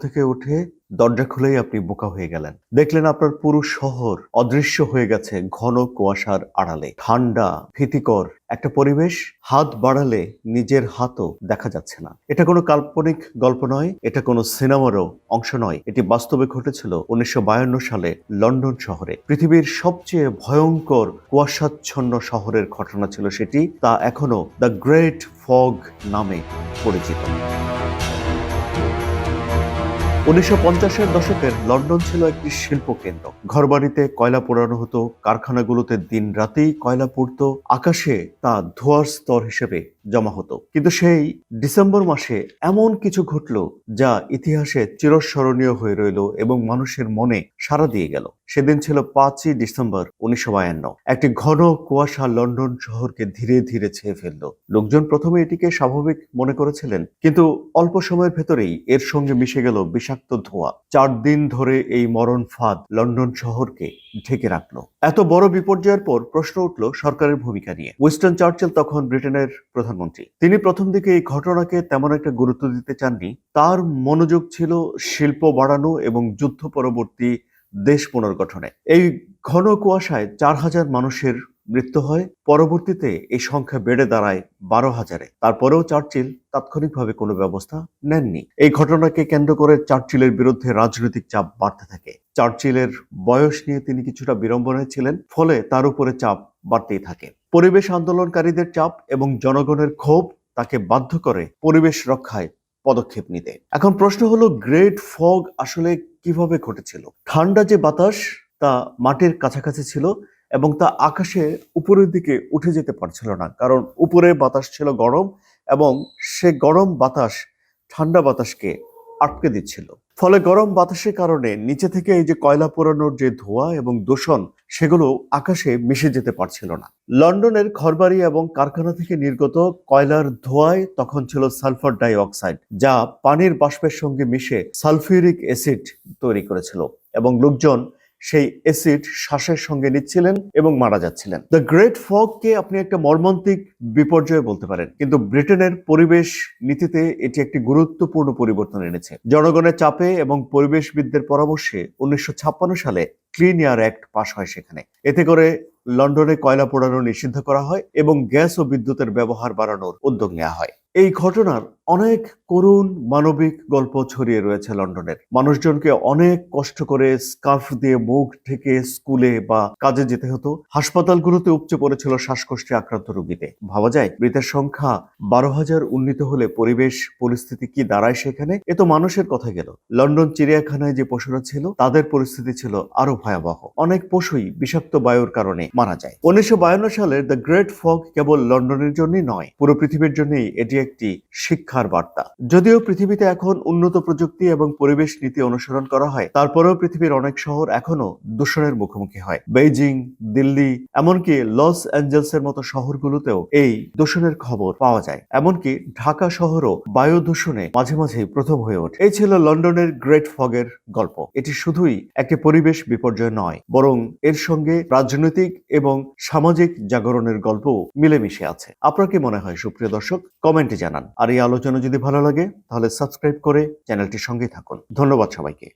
থেকে উঠে দরজা খুলেই আপনি বোকা হয়ে গেলেন। দেখলেন আপনার পুরো শহর অদৃশ্য হয়ে গেছে ঘন কুয়াশার আড়ালে। ঠান্ডা, ভীতিকর একটা পরিবেশ হাত বাড়ালে নিজের হাতও দেখা যাচ্ছে না। এটা কোনো কাল্পনিক গল্প নয়, এটা কোনো সিনেমারও অংশ নয়। এটি বাস্তবে ঘটেছিল উনিশশো বায়ান্ন সালে লন্ডন শহরে। পৃথিবীর সবচেয়ে ভয়ঙ্কর কুয়াশাচ্ছন্ন শহরের ঘটনা ছিল সেটি, তা এখনও দ্য গ্রেট ফগ নামে পরিচিত। উনিশশো পঞ্চাশের দশকের লন্ডন ছিল একটি শিল্প কেন্দ্র ঘরবাড়িতে কয়লা পোড়ানো হতো, কারখানাগুলোতে দিন রাতেই কয়লা পুড়তো, আকাশে তা ধোয়ার স্তর হিসেবে জমা হতো। কিন্তু সেই ডিসেম্বর মাসে এমন কিছু ঘটলো যা ইতিহাসে চিরস্মরণীয় হয়ে রইল এবং মানুষের মনে সাড়া দিয়ে গেল। সেদিন ছিল পাঁচই ডিসেম্বর উনিশশো বায়ান্ন। একটি ঘন কুয়াশা লন্ডন শহরকে ধীরে ধীরে ছেয়ে ফেলল। লোকজন প্রথমে এটিকে স্বাভাবিক মনে করেছিলেন, কিন্তু অল্প সময়ের ভেতরেই এর সঙ্গে মিশে গেল বিষাক্ত ধোঁয়া। চার দিন ধরে এই মরণ ফাঁদ লন্ডন শহরকে ঢেকে রাখল। এত বড় বিপর্যয়ের পর প্রশ্ন উঠল সরকারের ভূমিকা নিয়ে। উইস্টন চার্চিল তখন ব্রিটেনের প্রধানমন্ত্রী। তিনি প্রথম দিকে এই ঘটনাকে তেমন একটা গুরুত্ব দিতে চাননি। তার মনোযোগ ছিল শিল্প বাড়ানো এবং যুদ্ধ পরবর্তী দেশ পুনর্গঠনে। এই ঘন কুয়াশায় চার হাজার মানুষের মৃত্যু হয়। পরবর্তীতে এই সংখ্যা বেড়ে দাঁড়ায় বারো হাজারে। তারপরেও চার্চিল তাৎক্ষণিকভাবে কোনো ব্যবস্থা নেননি। এই ঘটনাকে কেন্দ্র করে চার্চিলের বিরুদ্ধে রাজনৈতিক চাপ বাড়তে থাকে। চার্চিলের বয়স নিয়ে তিনি কিছুটা বিড়ম্বনায় ছিলেন, ফলে তার উপরে চাপ বাড়তেই থাকে। পরিবেশ আন্দোলনকারীদের চাপ এবং জনগণের ক্ষোভ তাকে বাধ্য করে পরিবেশ রক্ষায় পদক্ষেপ নিতে। এখন প্রশ্ন হলো, গ্রেট ফগ আসলে কীভাবে ঘটেছিল? ঠান্ডা যে বাতাস, তা মাটির কাছাকাছি ছিল এবং তা আকাশে উপরের দিকে উঠে যেতে পারছিল না। কারণ উপরের বাতাস ছিল গরম এবং সে গরম বাতাস ঠান্ডা বাতাসকে আটকে দিচ্ছিল। ফলে গরম বাতাসের কারণে নিচে থেকে এই যে কয়লা পোড়ানোর যে ধোঁয়া এবং দূষণ সেগুলো আকাশে মিশে যেতে পারছিল না। লন্ডনের ঘরবাড়ি এবং কারখানা থেকে নির্গত কয়লার ধোঁয়ায় তখন ছিল সালফার ডাই অক্সাইড যা পানির বাষ্পের সঙ্গে মিশে সালফিউরিক অ্যাসিড তৈরি করেছিল এবং লোকজন সেই অ্যাসিড শ্বাসের সঙ্গে নিচ্ছিলেন এবং মারা যাচ্ছিলেন। দ্য গ্রেট ফগকে আপনি একটা মর্মান্তিক বিপর্যয় বলতে পারেন, কিন্তু ব্রিটেনের পরিবেশ নীতিতে এটি একটি গুরুত্বপূর্ণ পরিবর্তন এনেছে। জনগণের চাপে এবং পরিবেশবিদদের পরামর্শে উনিশশো ছাপ্পান্ন সালে ক্লিন এয়ার অ্যাক্ট পাশ হয় সেখানে। এতে করে লন্ডনে কয়লা পোড়ানো নিষিদ্ধ করা হয় এবং গ্যাস ও বিদ্যুতের ব্যবহার বাড়ানোর উদ্যোগ নেওয়া হয়। এই ঘটনার অনেক করুণ মানবিক গল্প ছড়িয়ে রয়েছে লন্ডনের। মানুষজনকে অনেক কষ্ট করে স্কার্ফ দিয়ে মুখ ঢেকে স্কুলে বা কাজে যেতে হতো। হাসপাতালগুলোতে উপচে পড়েছিল শ্বাসকষ্টে আক্রান্ত রোগীতে ভাবা যায়, মৃতের সংখ্যা বারো হাজার উন্নীত হলে পরিবেশ, পরিস্থিতি কি দাঁড়ায় সেখানে? এ তো মানুষের কথা গেল। লন্ডন চিড়িয়াখানায় যে পশুরা ছিল, তাদের পরিস্থিতি ছিল আরও ভয়াবহ। অনেক পশুই বিষাক্ত বায়ুর কারণে মারা যায়। উনিশশো বায়ান্ন সালের দ্য গ্রেট ফগ কেবল লন্ডনের জন্যই নয়, পুরো পৃথিবীর জন্যই এটি একটি শিক্ষার বার্তা। যদিও পৃথিবীতে এখন উন্নত প্রযুক্তি এবং পরিবেশ নীতি অনুসরণ করা হয়, তারপরেও পৃথিবীর অনেক শহর এখনও দূষণের মুখোমুখি হয়। বেইজিং, দিল্লি, এমনকি লস অ্যাঞ্জেলসের মতো শহরগুলোতেও এই দূষণের খবর পাওয়া যায়। এমনকি ঢাকা শহরও বায়ু দূষণে মাঝে মাঝে প্রথম হয়ে ওঠে। এই ছিল লন্ডনের গ্রেট ফগের গল্প। এটি শুধুই একটি পরিবেশ বিপর্যয় নয়, বরং এর সঙ্গে রাজনৈতিক এবং সামাজিক জাগরণের গল্প মিলেমিশে আছে। আপনার কি মনে হয়, সুপ্রিয় দর্শক? কমেন্টে জানান। আর এই আলোচনা যদি ভালো লাগে তাহলে সাবস্ক্রাইব করে চ্যানেলটির সঙ্গেই থাকুন। ধন্যবাদ সবাইকে।